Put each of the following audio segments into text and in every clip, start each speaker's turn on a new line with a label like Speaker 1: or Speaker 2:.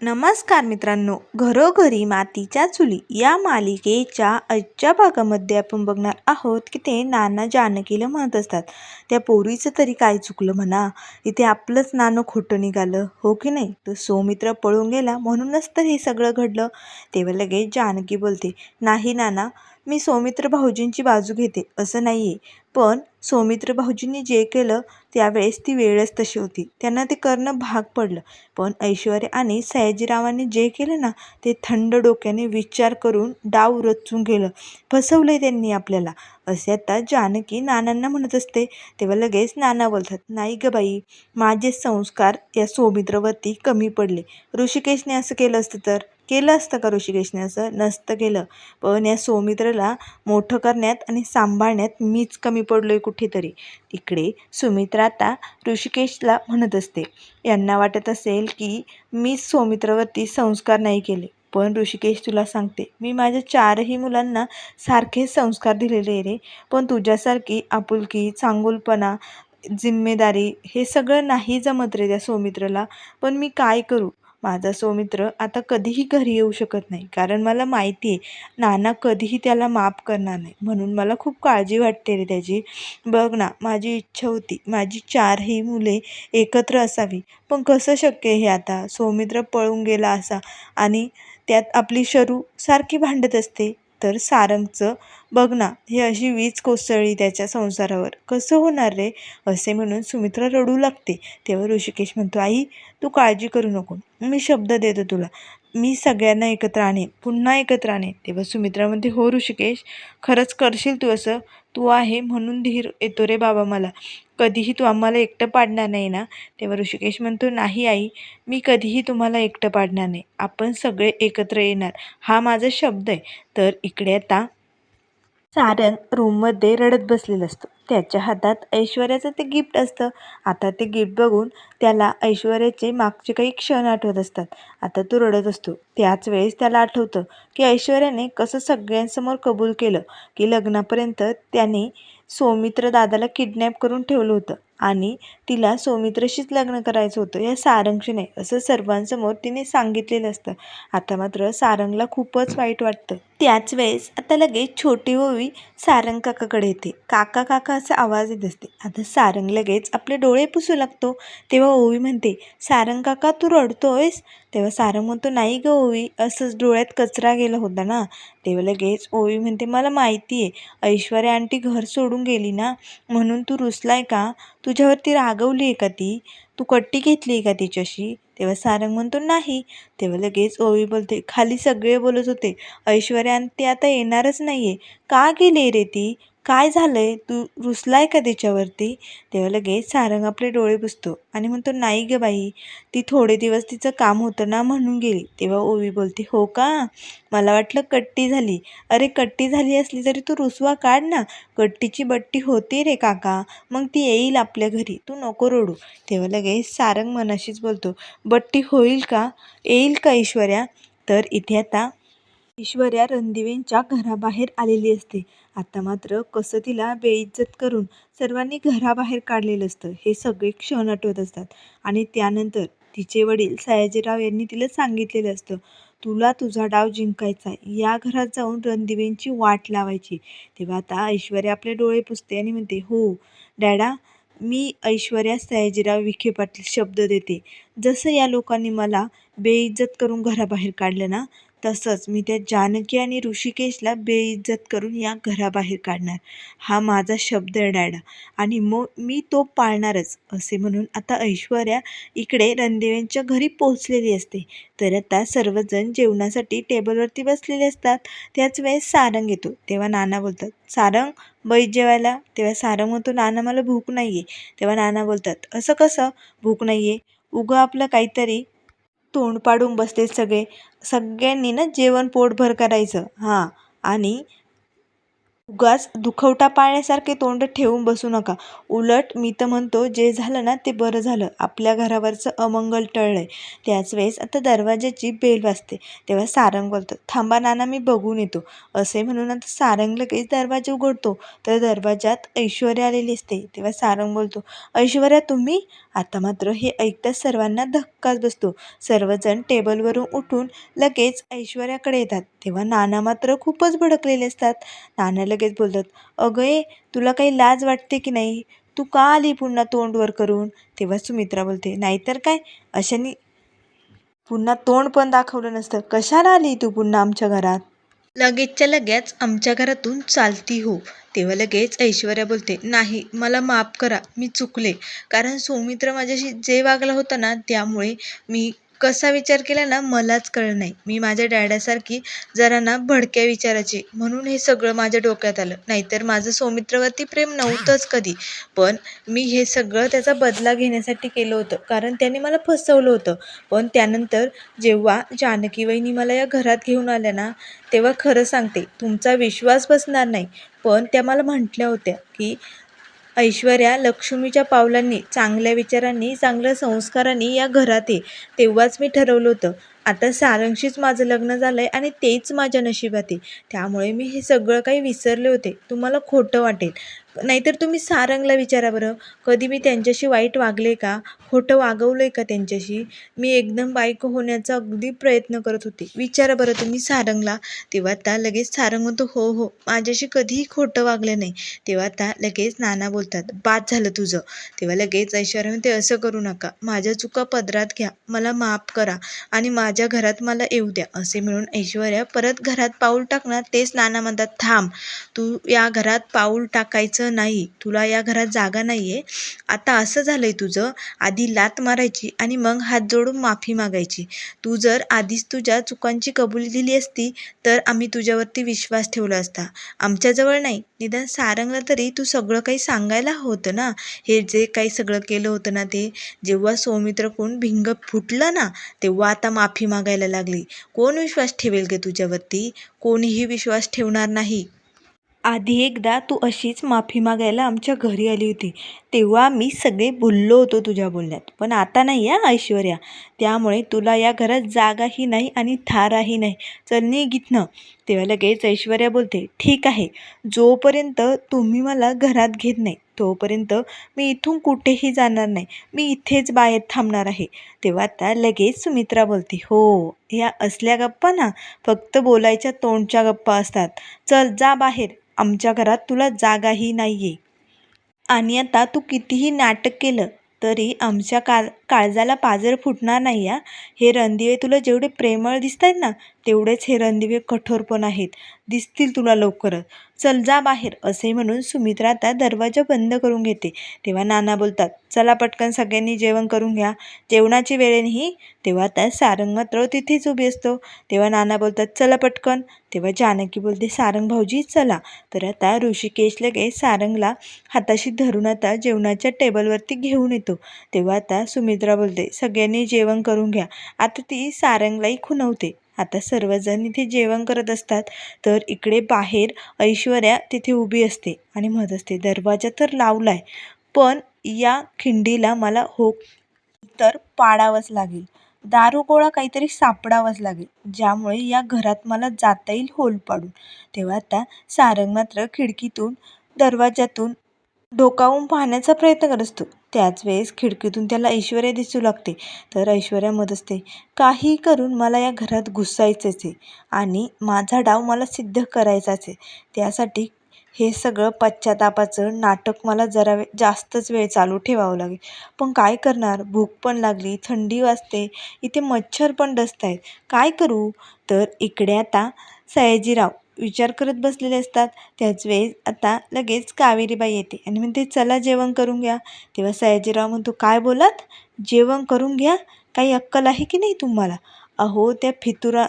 Speaker 1: नमस्कार मित्रांनो घरोघरी मातीच्या चुली या मालिकेच्या आजच्या भागामध्ये आपण बघणार आहोत की ते नाना जानकीला म्हणत असतात त्या पोरीचं तरी काय चुकलं म्हणा? इथे आपलंच नाणं खोटं निघालं हो की नाही? तर सौमित्र पळून गेला म्हणूनच तर हे सगळं घडलं. तेव्हा लगेच जानकी बोलते नाही नाना मी सौमित्र भाऊजींची बाजू घेते असं नाही आहे पण सौमित्र भाऊजींनी जे केलं त्यावेळेस ती वेळच तशी होती. त्यांना ते करणं भाग पडलं. पण ऐश्वर्या आणि सयाजीरावांनी जे केलं ना ते थंड डोक्याने विचार करून डाव रचून गेलं. फसवलं आहे त्यांनी आपल्याला. असे आता जानकी नानांना म्हणत असते. तेव्हा लगेच नाना बोलतात नाही ग बाई माझे संस्कार या सौमित्रवरती कमी पडले. ऋषिकेशने असं केलं असतं तर? केलं असतं का ऋषिकेशने असं? नसतं केलं. पण या सौमित्रला मोठं करण्यात आणि सांभाळण्यात मीच कमी पडलो आहे कुठेतरी. तिकडे सुमित्रा आता ऋषिकेशला म्हणत असते यांना वाटत असेल की मीच सौमित्रावरती संस्कार नाही केले. पण ऋषिकेश तुला सांगते. मी माझ्या चारही मुलांना सारखेच संस्कार दिलेले रे. पण तुझ्यासारखी आपुलकी चांगुलपणा जिम्मेदारी हे सगळं नाही जमत रे त्या सौमित्रला. पण मी काय करू? माझा सौमित्र आता कधीही घरी येऊ शकत नाही. कारण मला माहिती आहे नाना कधीही त्याला माफ करणार नाही. म्हणून मला खूप काळजी वाटते रे त्याची. बघ ना माझी इच्छा होती. माझी चारही मुले एकत्र असावी. पण कसं शक्य हे आता? सौमित्र पळून गेला असा आणि त्यात आपली शरू सारखी भांडत असते. तर सारंगचं बघ ना हे अशी वीज कोसळली त्याच्या संसारावर. कसं होणार रे? असे म्हणून सुमित्रा रडू लागते. तेव्हा ऋषिकेश म्हणतो आई तू काळजी करू नको. मी शब्द देतो तुला. मी सगळ्यांना एकत्र आणेन पुन्हा एकत्र आणेन तेव्हा सुमित्रा म्हणते हो ऋषिकेश खरंच करशील तू असं? तू आहे म्हणून धीर येतो रे बाबा मला. कधीही तू आम्हाला एकटं पाडणार नाही ना? तेव्हा ऋषिकेश म्हणतो नाही आई मी कधीही तुम्हाला एकटं पाडणार नाही. आपण सगळे एकत्र येणार. हा माझा शब्द आहे. तर इकडे आता सारंग रूममध्ये रडत बसलेलं असतं. त्याच्या हातात ऐश्वर्याचं ते गिफ्ट असतं. आता ते गिफ्ट बघून त्याला ऐश्वर्याचे मागचे काही क्षण आठवत असतात. आता तो रडत असतो. त्याच वेळेस त्याला आठवतं की ऐश्वर्याने कसं सगळ्यांसमोर कबूल केलं की लग्नापर्यंत त्याने सौमित्र दादाला किडनॅप करून ठेवलं होतं आणि तिला सौमित्रशीच लग्न करायचं होतं या सारंगशी नाही असं सर्वांसमोर तिने सांगितलेलं असतं. आता मात्र सारंगला खूपच वाईट वाटतं. त्याच वेळेस आता लगेच छोटी ओवी सारंग काकाकडे येते. काका काका असा आवाज येत असते. आता सारंग लगेच आपले डोळे पुसू लागतो. तेव्हा ओवी म्हणते सारंग काका तू रडतोयस? तेव्हा सारंग म्हणतो नाही गं ओवी असंच डोळ्यात कचरा गेला होता ना. तेव्हा लगेच ओवी म्हणते मला माहिती आहे ऐश्वर्या आंटी घर सोडून गेली ना म्हणून तू रुसलाय का? तुझ्यावरती रागवली आहे का ती? तू कट्टी घेतली आहे का तिच्याशी? तेव्हा सारंग म्हणतो नाही. तेव्हा लगेच ओवी बोलते खाली सगळे बोलत होते. ऐश्वर्या आणि ती आता येणारच नाही आहे का गेली रे ती? काय झालं आहे तू रुसलाय का तिच्यावरती? तेव्हा लगेच सारंग आपले डोळे पुसतो आणि म्हणतो नाही ग बाई ती थोडे दिवस तिचं काम होतं ना म्हणून गेली. तेव्हा ओवी बोलते हो का? मला वाटलं कट्टी झाली. अरे कट्टी झाली असली तरी तू रुसवा काढ ना. कट्टीची बट्टी होती रे काका. मग ती येईल आपल्या घरी. तू नको रडू. तेव्हा लगेच सारंग मनाशीच बोलतो बट्टी होईल का? येईल का ऐश्वर्या तर इथे आता ऐश्वर्या रणदिवेंच्या घराबाहेर आलेली असते. आता मात्र कसं तिला बेइज्जत करून सर्वांनी घराबाहेर काढलेलं असतं हे सगळे क्षण आठवत असतात. आणि त्यानंतर तिचे वडील सयाजीराव यांनी तिला सांगितलेलं असतं तुला तुझा डाव जिंकायचा या घरात जाऊन रणदिवेंची वाट लावायची. तेव्हा आता ऐश्वर्या आपले डोळे पुसते आणि म्हणते हो डॅडा मी ऐश्वर्या सयाजीराव विखे पाटील शब्द देते. जसं या लोकांनी मला बेइज्जत करून घराबाहेर काढलं ना तसंच मी त्या जानकी आणि ऋषिकेशला बेइज्जत करून या घराबाहेर काढणार. हा माझा शब्द आहे डॅडा. आणि मग मी तो पाळणारच असे म्हणून आता ऐश्वर्या इकडे रणदेवेंच्या घरी पोहोचलेली असते. तर आता सर्वजण जेवणासाठी टेबलवरती बसलेले असतात. त्याच वेळेस सारंग येतो. तेव्हा नाना बोलतात सारंग बैठ जेवायला. तेव्हा सारंग म्हणतो नाना मला भूक नाही आहे तेव्हा नाना बोलतात असं कसं? भूक नाही आहे उगं आपलं काहीतरी तोंड पाडून बसले सगळे. सगळ्यांनी ना जेवण पोटभर करायचं. हां. आणि उगाच दुखवटा पाळण्यासारखे तोंड ठेवून बसू नका. उलट मी तर म्हणतो जे झालं ना ते बरं झालं. आपल्या घरावरचं अमंगल टळलंय. त्याच वेळेस आता दरवाजाची बेल वाजते. तेव्हा सारंग बोलतो थांबा नाना मी बघून येतो. असे म्हणून आता सारंग लगेच दरवाजा उघडतो. तर दरवाजात ऐश्वर्या आलेली असते. तेव्हा सारंग बोलतो ऐश्वर्या तुम्ही? आता मात्र हे ऐकताच सर्वांना धक्काच बसतो. सर्वजण टेबलवरून उठून लगेच ऐश्वर्याकडे येतात. तेव्हा नाना मात्र खूपच भडकलेले असतात. नाना लगेच लगेच बोलतात अगं ए तुला काही लाज वाटते की नाही? तू का आली पुन्हा तोंड वर करून? तेव्हा सुमित्रा बोलते नाहीतर काय? अशाने पुन्हा तोंड पण दाखवलं नसतं. कशाला आली तू पुन्हा आमच्या घरात? लगेचच्या लगेच आमच्या घरातून चालती हो. तेव्हा लगेच ऐश्वर्या बोलते नाही मला माफ करा मी चुकले. कारण सौमित्र माझ्याशी जे वागला होता ना त्यामुळे मी कसा विचार केला ना मलाच कळलं नाही. मी माझ्या डॅडासारखी जरा ना भडक्या विचाराची. म्हणून हे सगळं माझ्या डोक्यात आलं. नाहीतर माझं सौमित्रवरती प्रेम नव्हतंच कधी. पण मी हे सगळं त्याचा बदला घेण्यासाठी केलं होतं. कारण त्याने मला फसवलं होतं. पण त्यानंतर जेव्हा जानकी वहिनी मला या घरात घेऊन आल्या ना तेव्हा खरं सांगते तुमचा विश्वास बसणार नाही. पण त्या मला म्हटल्या होत्या की ऐश्वर्या लक्ष्मीच्या पावलांनी चांगल्या विचारांनी चांगल्या संस्कारांनी या घरात ये तेव्हाच मी ठरवलं होतं. आता सारंगशीच माझं लग्न झालं आहे आणि तेच माझ्या नशिबात आहे त्यामुळे मी हे सगळं काही विसरले होते. तुम्हाला खोटं वाटेल. नाहीतर तुम्ही सारंगला विचारा बरं. कधी मी त्यांच्याशी वाईट वागले का? खोटं वागवलं आहे का त्यांच्याशी? मी एकदम बायको होण्याचा अगदी प्रयत्न करत होते. विचारा बरं तुम्ही सारंगला. तेव्हा आता लगेच सारंग म्हणतो हो हो माझ्याशी कधीही खोटं वागलं नाही. तेव्हा आता लगेच नाना बोलतात बाद झालं तुझं. तेव्हा लगेच ऐश्वर्या म्हणते असं करू नका. माझ्या चुका पदरात घ्या. मला माफ करा आणि माझ्या घरात मला येऊ द्या. असे म्हणून ऐश्वर्या परत घरात पाऊल टाकणार. तेच नाना म्हणतात थांब. तू या घरात पाऊल टाकायचं नाही. तुला या घरात जागा नाही आहे आता असं झालं आहे तुझं. आधी लात मारायची आणि मग हात जोडून माफी मागायची. तू जर आधीच तुझ्या चुकांची कबुली दिली असती तर आम्ही तुझ्यावरती विश्वास ठेवला असता. आमच्याजवळ नाही. निदान सारंगला तरी तू सगळं काही सांगायला होतं ना? हे जे काही सगळं केलं होतं ना ते? जेव्हा सौमित्र कोण भिंग फुटलं ना तेव्हा आता माफी मागायला लागली. कोण विश्वास ठेवेल गे तुझ्यावरती? कोणीही विश्वास ठेवणार नाही. आधी एकदा तू अशीच माफी मागायला आमच्या घरी आली होती. तेव्हा मी सगळे बोललो होतो तुझ्या बोलण्यात. पण आता नाही या ऐश्वर्या. त्यामुळे तुला या घरात जागाही नाही आणि थाराही नाही. चल निघ इथनं. तेव्हा लगेच ऐश्वर्या बोलते ठीक आहे. जोपर्यंत तुम्ही मला घरात घेत नाही तोपर्यंत मी इथून कुठेही जाणार नाही. मी इथेच बाहेर थांबणार आहे. तेव्हा आता लगेच सुमित्रा बोलते हो ह्या असल्या गप्पा ना. फक्त बोलायच्या तोंडच्या गप्पा असतात. चल जा बाहेर. आमच्या घरात तुला जागाही नाही आहे आणि आता तू कितीही नाटक केलं तरी आमच्या काल काळजाला पाजर फुटणार नाही या हे रणदिवे तुला जेवढे प्रेमळ दिसत आहेत ना तेवढेच हे रणदिवे कठोर पण आहेत. दिसतील तुला लवकरच. चल जा बाहेर असे म्हणून सुमित्रा आता दरवाजा बंद करून घेते. तेव्हा नाना बोलतात चला पटकन सगळ्यांनी जेवण करून घ्या. जेवणाची वेळेनेही तेव्हा आता सारंग मात्र तिथेच उभी असतो. तेव्हा नाना बोलतात चला पटकन. तेव्हा जानकी बोलते सारंग भाऊजी चला. तर आता ऋषिकेश लगेच सारंगला हाताशी धरून आता जेवणाच्या टेबलवरती घेऊन येतो. तेव्हा आता सुमित्रा बोलते सगळ्यांनी जेवण करून घ्या. आता ती सारंगलाही खुनवते आता सर्वजण इथे जेवण करत असतात तर इकडे बाहेर ऐश्वर्या तिथे उभी असते आणि म्हणत असते दरवाजा तर लावलाय पण या खिंडीला मला हो तर पाडावंच लागेल. दारुगोळा काहीतरी सापडावाच लागेल ज्यामुळे या घरात मला जाता येईल होल पाडून. तेव्हा आता सारंग मात्र खिडकीतून दरवाजातून डोकावून पाहण्याचा प्रयत्न करत असतो. त्याच वेळेस खिडकीतून त्याला ऐश्वर्या दिसू लागते. तर ऐश्वर्या मत असते. काही करून मला या घरात घुसायचंच आहे आणि माझा डाव मला सिद्ध करायचाच. आहे त्यासाठी हे सगळं पश्चातापाचं नाटक मला जरा वे जास्तच वेळ चालू ठेवावं लागेल. पण काय करणार? भूक पण लागली थंडी वाजते इथे मच्छर पण डसत आहेत काय करू? तर इकडे आता सयाजीराव विचार करत बसलेले असतात. त्याच वेळेस आता लगेच कावेरीबाई येते. आणि म्हणते चला जेवण करून घ्या. तेव्हा सयाजीराव म्हणतो काय बोलात? जेवण करून घ्या? काही अक्कल आहे की नाही तुम्हाला? अहो त्या फितुरा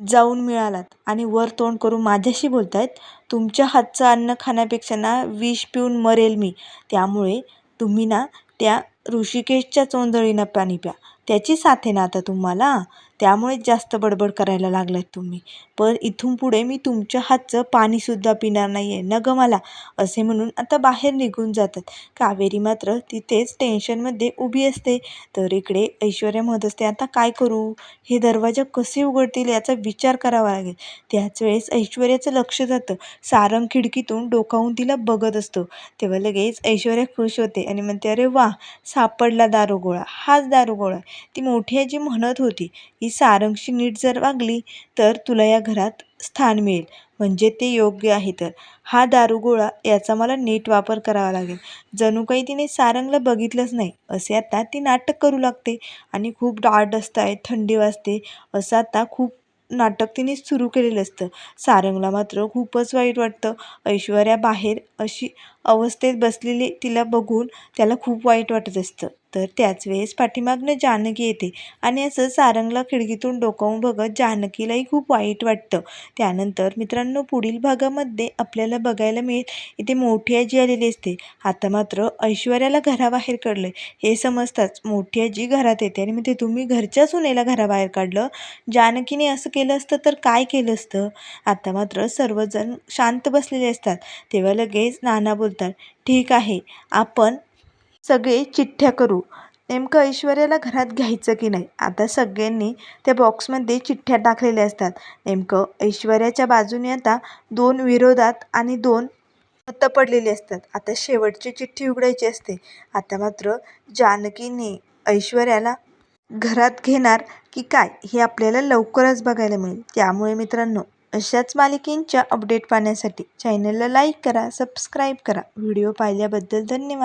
Speaker 1: जाऊन मिळालात आणि वर तोंड करून माझ्याशी बोलतायत. तुमच्या हातचं अन्न खाण्यापेक्षा ना विष पिऊन मरेल मी. त्यामुळे तुम्ही ना त्या ऋषिकेशच्या चोंदळीनं पाणी प्या. त्याची साथ आहे ना आता तुम्हाला? त्यामुळेच जास्त बडबड करायला लागलात तुम्ही. पण इथून पुढे मी तुमच्या हातचं पाणीसुद्धा पिणार नाही आहे न गं मला? असे म्हणून आता बाहेर निघून जातात. कावेरी मात्र तिथेच टेन्शनमध्ये उभी असते. तर इकडे ऐश्वर्या म्हणत असते आता काय करू? हे दरवाजा कसे उघडतील याचा विचार करावा लागेल. त्याच वेळेस ऐश्वर्याचं लक्ष जातं. सारंग खिडकीतून डोकावून तिला बघत असतो. तेव्हा लगेच ऐश्वर्या खुश होते आणि म्हणते अरे वा! सापडला दारुगोळा. हाच दारुगोळा. ती मोठी आजी म्हणत होती की सारंगशी नीट जर वागली तर तुला या घरात स्थान मिळेल. म्हणजे ते योग्य आहे तर. हा दारुगोळा याचा मला नीट वापर करावा लागेल. जणू काही तिने सारंगला बघितलंच नाही. असे आता ती नाटक करू लागते आणि खूप दाट असतं आहे थंडी वाजते. असं आता खूप नाटक तिने सुरू केलेलं असतं. सारंगला मात्र खूपच वाईट वाटतं. ऐश्वर्या बाहेर अशी अवस्थेत बसलेली तिला बघून त्याला खूप वाईट वाटत असतं. तर त्याच वेळेस पाठीमागनं जानकी येते आणि असं सारंगला खिडकीतून डोकावून बघत जानकीलाही खूप वाईट वाटतं. त्यानंतर मित्रांनो पुढील भागामध्ये आपल्याला बघायला मिळेल इथे मोठी आजी आलेली असते. आता मात्र ऐश्वर्याला घराबाहेर काढलं हे समजताच मोठी आजी घरात येते आणि मग ते तुम्ही घरच्या सुनेला घराबाहेर काढलं? जानकीने असं केलं असतं तर काय केलं असतं? आता मात्र सर्वजण शांत बसलेले असतात. तेव्हा लगेच नाना बोलतात ठीक आहे आपण सगळे चिठ्ठ्या करू. नेमकं ऐश्वर्याला घरात घ्यायचं की नाही? आता सगळ्यांनी त्या बॉक्समध्ये चिठ्ठ्या टाकलेल्या असतात. नेमकं ऐश्वर्याच्या बाजूने आता दोन विरोधात आणि दोन मतं पडलेली असतात. आता शेवटची चिठ्ठी उघडायची असते. आता मात्र जानकीने ऐश्वर्याला घरात घेणार की काय हे आपल्याला लवकरच बघायला मिळेल. त्यामुळे मित्रांनो अशाच मालिकेंच्या अपडेट पाहण्यासाठी चॅनलला लाईक करा सबस्क्राईब करा. व्हिडिओ पाहिल्याबद्दल धन्यवाद.